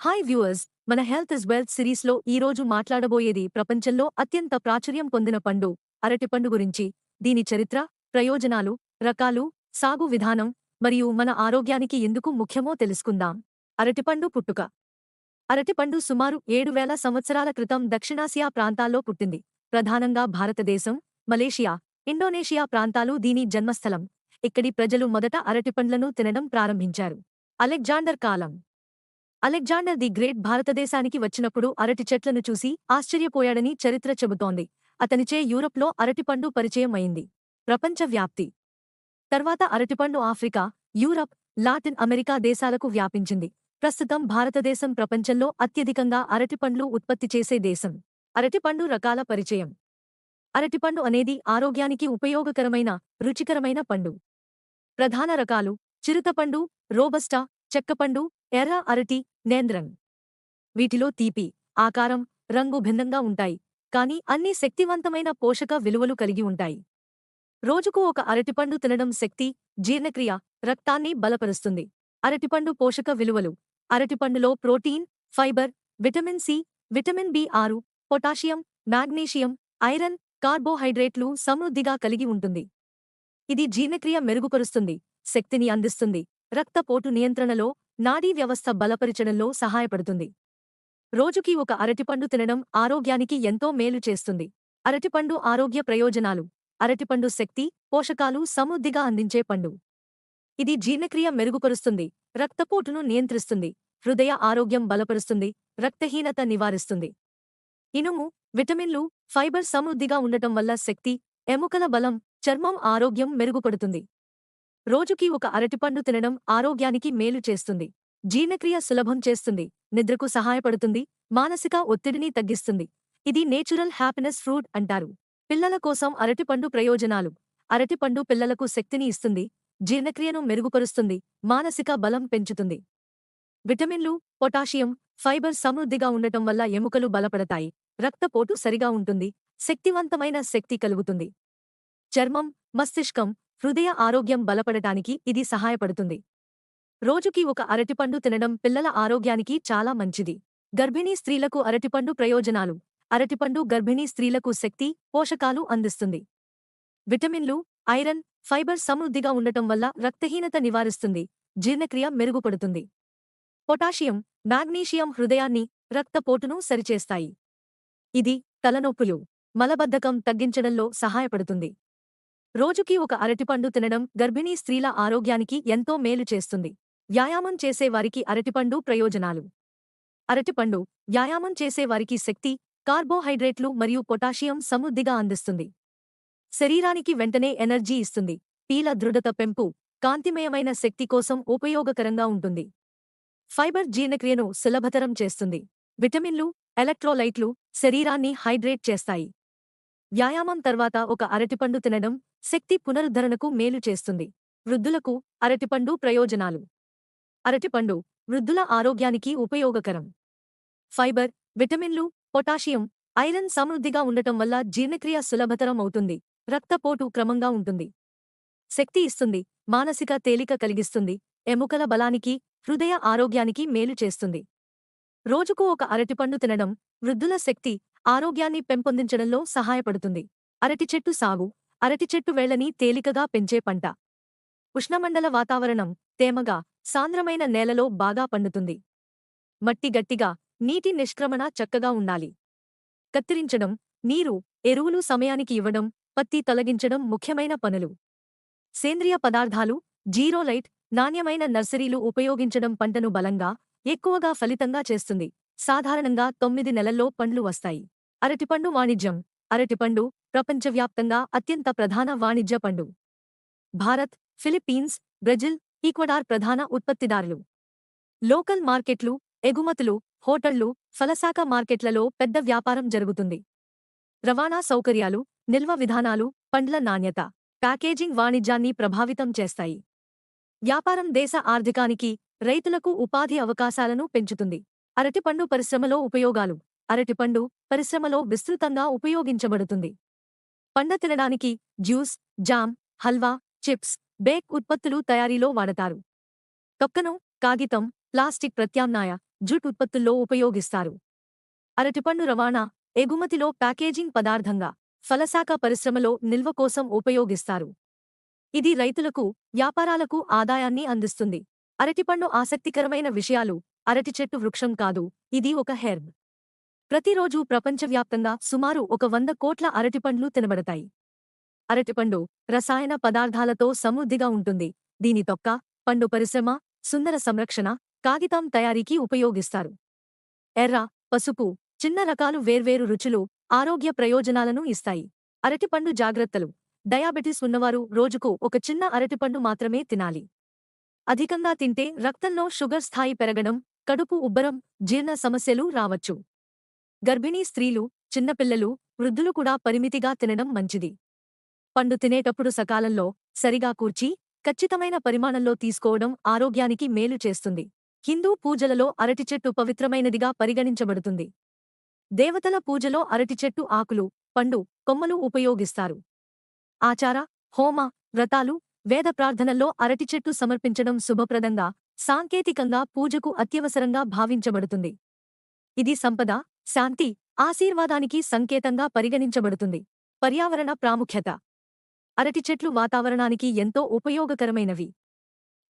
Hi viewers మన health is wealth సిరీస్లో ఈరోజు మాట్లాడబోయేది ప్రపంచంలో అత్యంత ప్రాచుర్యం పొందిన పండు అరటిపండు గురించి. దీని చరిత్ర ప్రయోజనాలు రకాలు సాగు విధానం మరియు మన ఆరోగ్యానికి ఎందుకు ముఖ్యమో తెలుసుకుందాం. అరటిపండు పుట్టుక. అరటిపండు సుమారు ఏడు వేల సంవత్సరాల క్రితం దక్షిణాసియా ప్రాంతాల్లో పుట్టింది. ప్రధానంగా భారతదేశం మలేషియా ఇండోనేషియా ప్రాంతాలు దీని జన్మస్థలం. ఇక్కడి ప్రజలు మొదట అరటిపండ్లను తినడం ప్రారంభించారు. అలెగ్జాండర్ కాలం. అలెగ్జాండర్ ది గ్రేట్ భారతదేశానికి వచ్చినప్పుడు అరటి చెట్లను చూసి ఆశ్చర్యపోయాడని చరిత్ర చెబుతోంది. అతనిచే యూరప్లో అరటిపండు పరిచయం అయింది ప్రపంచ వ్యాప్తి తర్వాత అరటిపండు ఆఫ్రికా యూరప్ లాటిన్ అమెరికా దేశాలకు వ్యాపించింది. ప్రస్తుతం భారతదేశం ప్రపంచంలో అత్యధికంగా అరటిపండ్లు ఉత్పత్తి చేసే దేశం. అరటిపండు రకాల పరిచయం. అరటిపండు అనేది ఆరోగ్యానికి ఉపయోగకరమైన రుచికరమైన పండు. ప్రధాన రకాలు. చిరుతపండు రోబస్టా చెక్కపండు ఎర్ర అరటి నేంద్రన్ వీటిలో తీపి ఆకారం రంగు భిన్నంగా ఉంటాయి. కానీ అన్ని శక్తివంతమైన పోషక విలువలు కలిగి ఉంటాయి. రోజుకు ఒక అరటిపండు తినడం శక్తి జీర్ణక్రియ రక్తాన్ని బలపరుస్తుంది. అరటిపండు పోషక విలువలు. అరటిపండులో protein fibre vitamin C vitamin B ఆరు పొటాషియం మాగ్నీషియం ఐరన్ కార్బోహైడ్రేట్లు సమృద్ధిగా కలిగి ఉంటుంది. ఇది జీర్ణక్రియ మెరుగుపరుస్తుంది శక్తిని అందిస్తుంది. రక్తపోటు నియంత్రణలో నాడీ వ్యవస్థ బలపరిచడంలో సహాయపడుతుంది. రోజుకి ఒక అరటిపండు తినడం ఆరోగ్యానికి ఎంతో మేలు చేస్తుంది. అరటిపండు ఆరోగ్య ప్రయోజనాలు. అరటిపండు శక్తి పోషకాలు సమృద్ధిగా అందించే పండు. ఇది జీర్ణక్రియ మెరుగుపరుస్తుంది. రక్తపోటును నియంత్రిస్తుంది. హృదయ ఆరోగ్యం బలపరుస్తుంది. రక్తహీనత నివారిస్తుంది. ఇనుము విటమిన్లు ఫైబర్ సమృద్ధిగా ఉండటం వల్ల శక్తి ఎముకల బలం చర్మం ఆరోగ్యం మెరుగుపడుతుంది. రోజుకి ఒక అరటిపండు తినడం ఆరోగ్యానికి మేలు చేస్తుంది. జీర్ణక్రియ సులభం చేస్తుంది నిద్రకు సహాయపడుతుంది మానసిక ఒత్తిడిని తగ్గిస్తుంది. ఇది నేచురల్ హ్యాపీనెస్ ఫ్రూట్ అంటారు. పిల్లల కోసం అరటిపండు ప్రయోజనాలు. అరటిపండు పిల్లలకు శక్తిని ఇస్తుంది జీర్ణక్రియను మెరుగుపరుస్తుంది మానసిక బలం పెంచుతుంది. విటమిన్లు పొటాషియం ఫైబర్ సమృద్ధిగా ఉండటం వల్ల ఎముకలు బలపడతాయి. రక్తపోటు సరిగా ఉంటుంది శక్తివంతమైన శక్తి కలుగుతుంది. చర్మం మస్తిష్కం హృదయ ఆరోగ్యం బలపడటానికి ఇది సహాయపడుతుంది. రోజుకి ఒక అరటిపండు తినడం పిల్లల ఆరోగ్యానికి చాలా మంచిది. గర్భిణీ స్త్రీలకు అరటిపండు ప్రయోజనాలు. అరటిపండు గర్భిణీ స్త్రీలకు శక్తి పోషకాలు అందిస్తుంది. విటమిన్లు ఐరన్ ఫైబర్ సమృద్ధిగా ఉండటం వల్ల రక్తహీనత నివారిస్తుంది. జీర్ణక్రియ మెరుగుపడుతుంది. పొటాషియం మాగ్నీషియం హృదయాన్ని రక్తపోటును సరిచేస్తాయి. ఇది తలనొప్పులు మలబద్ధకం తగ్గించడంలో సహాయపడుతుంది. రోజుకి ఒక అరటిపండు తినడం గర్భిణీ స్త్రీల ఆరోగ్యానికి ఎంతో మేలు చేస్తుంది. వ్యాయామం చేసేవారికి అరటిపండు ప్రయోజనాలు. అరటిపండు వ్యాయామం చేసేవారికి శక్తి కార్బోహైడ్రేట్లు మరియు పొటాషియం సమృద్ధిగా అందిస్తుంది. శరీరానికి వెంటనే ఎనర్జీ ఇస్తుంది. పీల దృఢత పెంపు కాంతిమయమైన శక్తి కోసం ఉపయోగకరంగా ఉంటుంది. ఫైబర్ జీర్ణక్రియను సులభతరం చేస్తుంది. విటమిన్లు ఎలక్ట్రోలైట్లు శరీరాన్ని హైడ్రేట్ చేస్తాయి. వ్యాయామం తర్వాత ఒక అరటిపండు తినడం శక్తి పునరుద్ధరణకు మేలు చేస్తుంది. వృద్ధులకు అరటిపండు ప్రయోజనాలు. అరటిపండు వృద్ధుల ఆరోగ్యానికి ఉపయోగకరం. ఫైబర్ విటమిన్లు పొటాషియం ఐరన్ సమృద్ధిగా ఉండటం వల్ల జీర్ణక్రియ సులభతరం అవుతుంది. రక్తపోటు క్రమంగా ఉంటుంది. శక్తి ఇస్తుంది మానసిక తేలిక కలిగిస్తుంది ఎముకల బలానికి హృదయ ఆరోగ్యానికి మేలు చేస్తుంది. రోజుకు ఒక అరటిపండు తినడం వృద్ధుల శక్తి ఆరోగ్యాన్ని పెంపొందించడంలో సహాయపడుతుంది. అరటి చెట్టు సాగు అరటి చెట్టు వేళ్ళని తేలికగా పెంచే పంట. ఉష్ణమండల వాతావరణం తేమగా సాంద్రమైన నేలలో బాగా పండుతుంది. మట్టి గట్టిగా నీటి నిష్క్రమణ చక్కగా ఉండాలి. కత్తిరించడం నీరు ఎరువులు సమయానికి ఇవ్వడం పత్తి తొలగించడం ముఖ్యమైన పనులు. సేంద్రియ పదార్థాలు జీరోలైట్ నాణ్యమైన నర్సరీలు ఉపయోగించడం పంటను బలంగా ఎక్కువగా ఫలితంగా చేస్తుంది. సాధారణంగా తొమ్మిది నెలల్లో పండ్లు వస్తాయి. అరటిపండు వాణిజ్యం. అరటిపండు ప్రపంచవ్యాప్తంగా అత్యంత ప్రధాన వాణిజ్య పండు. భారత్ ఫిలిప్పీన్స్ బ్రెజిల్ ఈక్వడార్ ప్రధాన ఉత్పత్తిదారులు. లోకల్ మార్కెట్లు ఎగుమతులు హోటళ్ళు ఫలశాఖ మార్కెట్లలో పెద్ద వ్యాపారం జరుగుతుంది. రవాణా సౌకర్యాలు నిల్వ విధానాలు పండ్ల నాణ్యత ప్యాకేజింగ్ వాణిజ్యాన్ని ప్రభావితం చేస్తాయి. వ్యాపారం దేశ ఆర్థికానికి రైతులకు ఉపాధి అవకాశాలను పెంచుతుంది. అరటిపండు పరిశ్రమలో ఉపయోగాలు. అరటిపండు పరిశ్రమలో విస్తృతంగా ఉపయోగించబడుతుంది. పండ తినడానికి juice jam halwa chips bake ఉత్పత్తులు తయారీలో వాడతారు. తొక్కను కాగితం ప్లాస్టిక్ ప్రత్యామ్నాయ జూట్ ఉత్పత్తుల్లో ఉపయోగిస్తారు. అరటిపండు రవాణా ఎగుమతిలో ప్యాకేజింగ్ పదార్థంగా ఫలశాఖ పరిశ్రమలో నిల్వ కోసం ఉపయోగిస్తారు. ఇది రైతులకు వ్యాపారాలకు ఆదాయాన్ని అందిస్తుంది. అరటిపండు ఆసక్తికరమైన విషయాలు అరటి చెట్టు వృక్షం కాదు ఇది ఒక హెర్బ్. ప్రతిరోజూ ప్రపంచవ్యాప్తంగా సుమారు ఒక వంద కోట్ల అరటిపండ్లు తినబడతాయి. అరటిపండు రసాయన పదార్థాలతో సమృద్ధిగా ఉంటుంది. దీని తొక్క పండు పరిశ్రమ సుందర సంరక్షణ కాగితం తయారీకి ఉపయోగిస్తారు. ఎర్ర పసుపు చిన్న రకాలు వేర్వేరు రుచులు ఆరోగ్య ప్రయోజనాలను ఇస్తాయి. అరటిపండు జాగ్రత్తలు. డయాబెటిస్ ఉన్నవారు రోజుకు ఒక చిన్న అరటిపండు మాత్రమే తినాలి. అధికంగా తింటే రక్తంలో షుగర్ స్థాయి పెరగడం కడుపు ఉబ్బరం జీర్ణ సమస్యలు రావచ్చు. గర్భిణీ స్త్రీలు చిన్నపిల్లలు వృద్ధులు కూడా పరిమితిగా తినడం మంచిది. పండు తినేటప్పుడు సకాలంలో సరిగా కూర్చి ఖచ్చితమైన పరిమాణంలో తీసుకోవడం ఆరోగ్యానికి మేలు చేస్తుంది. హిందూ పూజలలో అరటి చెట్టు పవిత్రమైనదిగా పరిగణించబడుతుంది. దేవతల పూజలో అరటి చెట్టు ఆకులు పండు కొమ్మలు ఉపయోగిస్తారు. ఆచార హోమ వ్రతాలు వేద ప్రార్థనల్లో అరటి చెట్టు సమర్పించడం శుభప్రదంగా సాంకేతికంగా పూజకు అత్యవసరంగా భావించబడుతుంది. ఇది సంపద శాంతి ఆశీర్వాదానికి సంకేతంగా పరిగణించబడుతుంది. పర్యావరణ ప్రాముఖ్యత. అరటి చెట్లు వాతావరణానికి ఎంతో ఉపయోగకరమైనవి.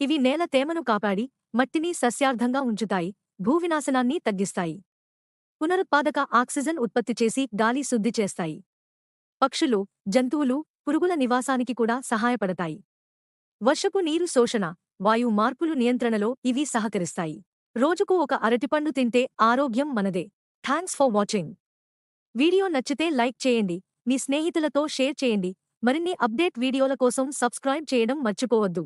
ఇవి నేల తేమను కాపాడి మట్టిని సస్యార్థంగా ఉంచుతాయి భూవినాశనాన్ని తగ్గిస్తాయి. పునరుత్పాదక ఆక్సిజన్ ఉత్పత్తి చేసి గాలి శుద్ధి చేస్తాయి. పక్షులు జంతువులు పురుగుల నివాసానికి కూడా సహాయపడతాయి. వర్షపు నీరు శోషణ వాయు మార్పులు నియంత్రణలో ఇవి సహకరిస్తాయి. రోజుకు ఒక అరటిపండు తింటే ఆరోగ్యం మనదే. థ్యాంక్స్ ఫర్ వాచింగ్ వీడియో నచ్చితే లైక్ చేయండి మీ స్నేహితులతో షేర్ చేయండి. మరిన్ని అప్డేట్ వీడియోల కోసం సబ్స్క్రైబ్ చేయడం మర్చిపోవద్దు.